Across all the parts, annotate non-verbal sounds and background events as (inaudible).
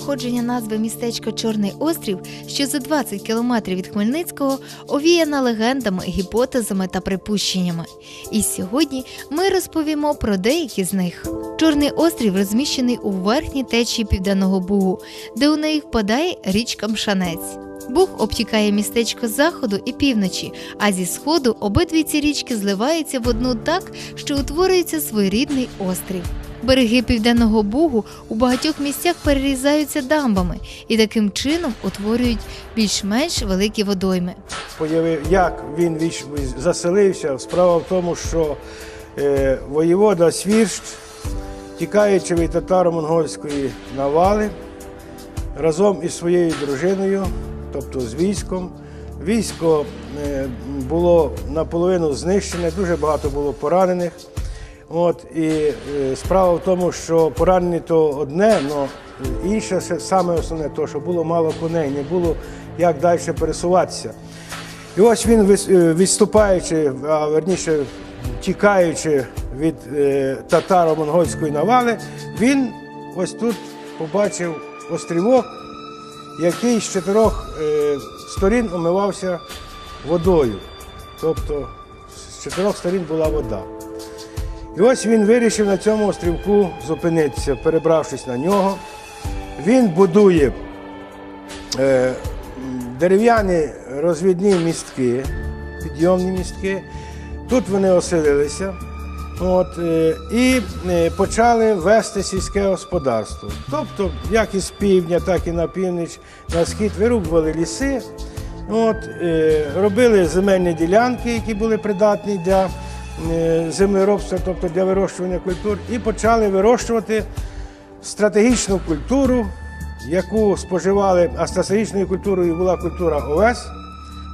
Походження назви містечка Чорний острів, що за 20 кілометрів від Хмельницького, овіяна легендами, гіпотезами та припущеннями. І сьогодні ми розповімо про деякі з них. Чорний острів розміщений у верхній течії Південного Бугу, де у неї впадає річка Мшанець. Буг обтікає містечко з заходу і півночі, а зі сходу обидві ці річки зливаються в одну так, що утворюється своєрідний острів. Береги південного бугу у багатьох місцях перерізаються дамбами і таким чином утворюють більш-менш великі водойми. появив, як він заселився. Справа в тому, що е, воєвода Свірщ, тікаючи від татаро-монгольської навали, разом із своєю дружиною, тобто з військом, військо е, було наполовину знищене, дуже багато було поранених. От, і е, справа в тому, що поранені то одне, але інше саме основне, то, що було мало коней, не було як далі пересуватися. І ось він, е, відступаючи, а верніше тікаючи від е, татаро-монгольської навали, він ось тут побачив острівок, який з чотирьох сторін омивався водою. Тобто з чотирьох сторін була вода. І ось він вирішив на цьому острівку зупинитися, перебравшись на нього. Він будує е, дерев'яні розвідні містки, підйомні містки. Тут вони оселилися. От, е, і е, почали вести сільське господарство. Тобто, як із півдня, так і на північ, на схід вирубували ліси, от, е, робили земельні ділянки, які були придатні для землеробства, тобто для вирощування культур, і почали вирощувати стратегічну культуру, яку споживали, а стратегічною культурою була культура овес.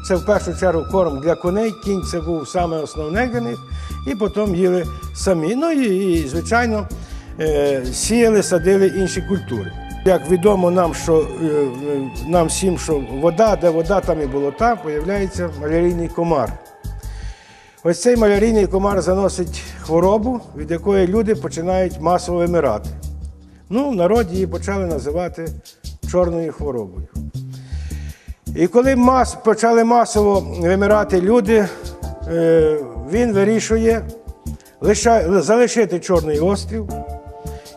Це в першу чергу корм для коней, кінь це був саме основне для них, і потім їли самі. Ну і, звичайно, е, сіяли, садили інші культури. Як відомо нам, що е, е, нам всім, що вода, де вода, там і болота, появляється малярійний комар. Ось цей малярійний комар заносить хворобу, від якої люди починають масово вимирати. Ну, в народі її почали називати чорною хворобою. І коли мас, почали масово вимирати люди, е, він вирішує лиша, залишити Чорний острів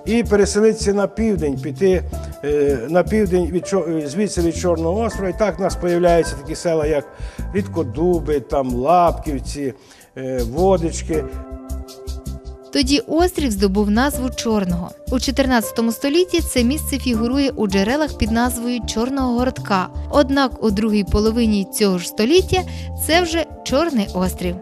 і переселитися на південь, піти е, на південь від, звідси від Чорного острова. І так в нас з'являються такі села, як Рідкодуби, там Лапківці, Водички. Тоді острів здобув назву Чорного. У 14 столітті це місце фігурує у джерелах під назвою Чорного городка. Однак у другій половині цього ж століття це вже Чорний острів.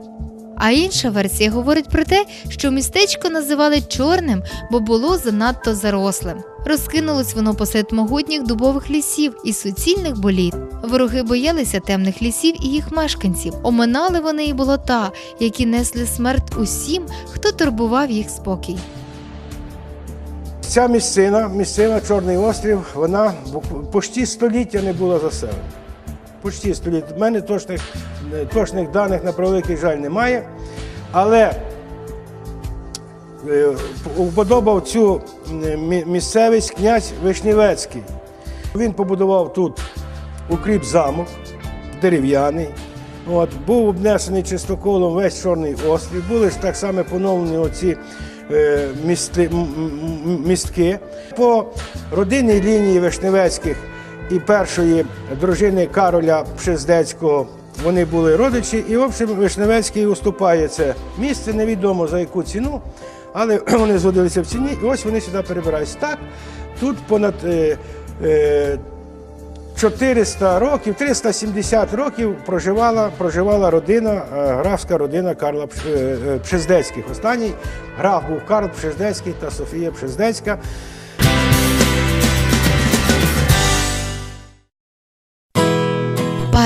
А інша версія говорить про те, що містечко називали чорним, бо було занадто зарослим. Розкинулось воно посеред могутніх дубових лісів і суцільних боліт. Вороги боялися темних лісів і їх мешканців. Оминали вони і болота, які несли смерть усім, хто турбував їх спокій. Ця місцина, місцина Чорний острів, вона почти століття не була заселена. Почти століття. У мене точних, точних даних на превеликий жаль немає. Але е, уподобав цю місцевість князь Вишнівецький. Він побудував тут укріп замок дерев'яний. От, був обнесений чистоколом весь Чорний острів. Були ж так само поновлені оці е, місти, містки. По родинній лінії Вишневецьких і першої дружини Кароля Пшездецького вони були родичі, і в общем Вишневецький уступає це місце, невідомо за яку ціну, але (clears throat) вони згодилися в ціні, і ось вони сюди перебираються. Так, тут понад е, е, 400 років, 370 років проживала, проживала родина, е, графська родина Карла Пш- е, е, Пшездецьких. Останній граф був Карл Пшездецький та Софія Пшездецька.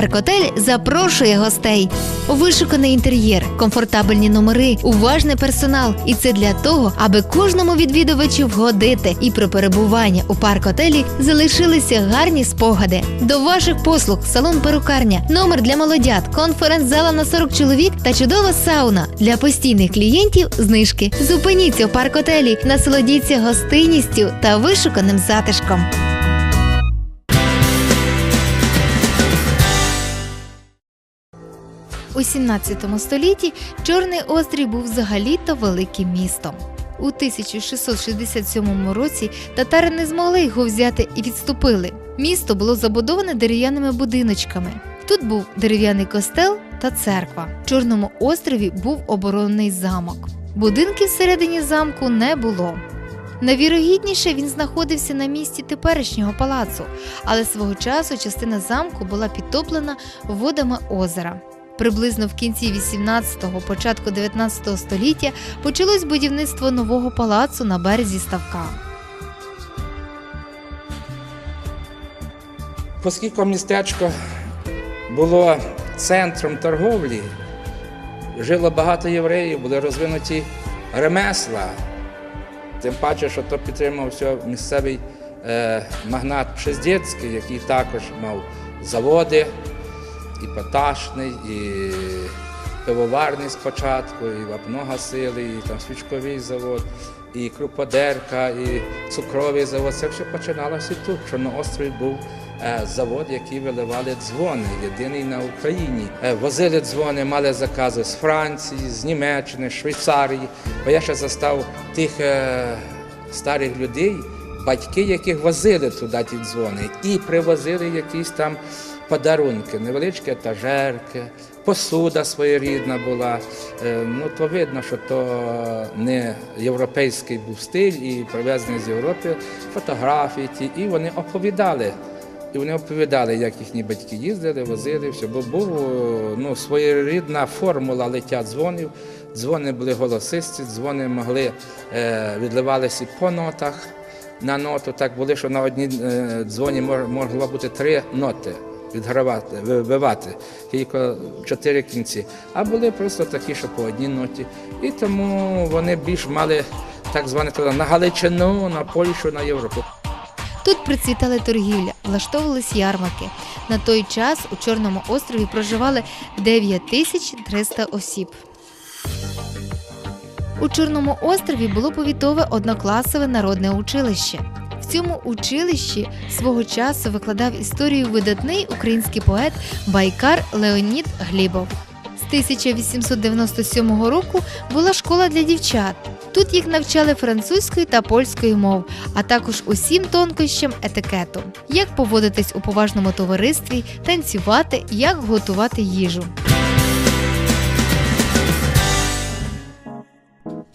Парк Отель запрошує гостей. Вишуканий інтер'єр, комфортабельні номери, уважний персонал. І це для того, аби кожному відвідувачу вгодити і при перебуванні у парк отелі залишилися гарні спогади. До ваших послуг салон перукарня, номер для молодят, конференц-зала на 40 чоловік та чудова сауна для постійних клієнтів. Знижки. Зупиніться у парк отелі, насолодіться гостинністю та вишуканим затишком. У 17 столітті Чорний острів був взагалі-то великим містом. У 1667 році татари не змогли його взяти і відступили. Місто було забудоване дерев'яними будиночками. Тут був дерев'яний костел та церква. В Чорному острові був оборонний замок. Будинків всередині замку не було. Найвірогідніше він знаходився на місці теперішнього палацу, але свого часу частина замку була підтоплена водами озера. Приблизно в кінці 18-го, початку 19 століття почалось будівництво нового палацу на березі ставка. Оскільки містечко було центром торговлі, жило багато євреїв, були розвинуті ремесла. Тим паче, що то підтримав все місцевий е, магнат Пшездєцький, який також мав заводи, і поташний, і пивоварний спочатку, і вапно гасили, і там свічковий завод, і круподерка, і цукровий завод. Це все починалося тут. В Чорноострові був е, завод, який виливали дзвони, єдиний на Україні. Е, Возили дзвони, мали закази з Франції, з Німеччини, Швейцарії. Бо я ще застав тих е, старих людей, батьки, яких возили туди ті дзвони, і привозили якісь там подарунки, невеличкі етажерки, посуда своєрідна була. Е, Ну, то видно, що то не європейський був стиль і привезений з Європи фотографії ті, і вони оповідали. І вони оповідали, як їхні батьки їздили, возили, все. Бо був ну, своєрідна формула лиття дзвонів. Дзвони були голосисті, дзвони могли е, відливалися по нотах на ноту. Так були, що на одній е, дзвоні могло бути три ноти відгравати, вибивати, тільки чотири кінці. А були просто такі, що по одній ноті. І тому вони більш мали так зване на Галичину, на Польщу, на Європу. Тут процвітала торгівля, влаштовувались ярмарки. На той час у Чорному острові проживали 9300 осіб. У Чорному острові було повітове однокласове народне училище. В цьому училищі свого часу викладав історію видатний український поет Байкар Леонід Глібов. З 1897 року була школа для дівчат. Тут їх навчали французької та польської мов, а також усім тонкощам етикету, як поводитись у поважному товаристві, танцювати, як готувати їжу.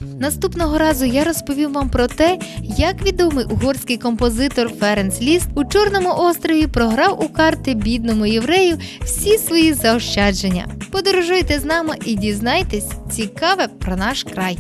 Наступного разу я розповім вам про те, як відомий угорський композитор Ференс Ліст у Чорному острові програв у карти бідному єврею всі свої заощадження. Подорожуйте з нами і дізнайтесь цікаве про наш край.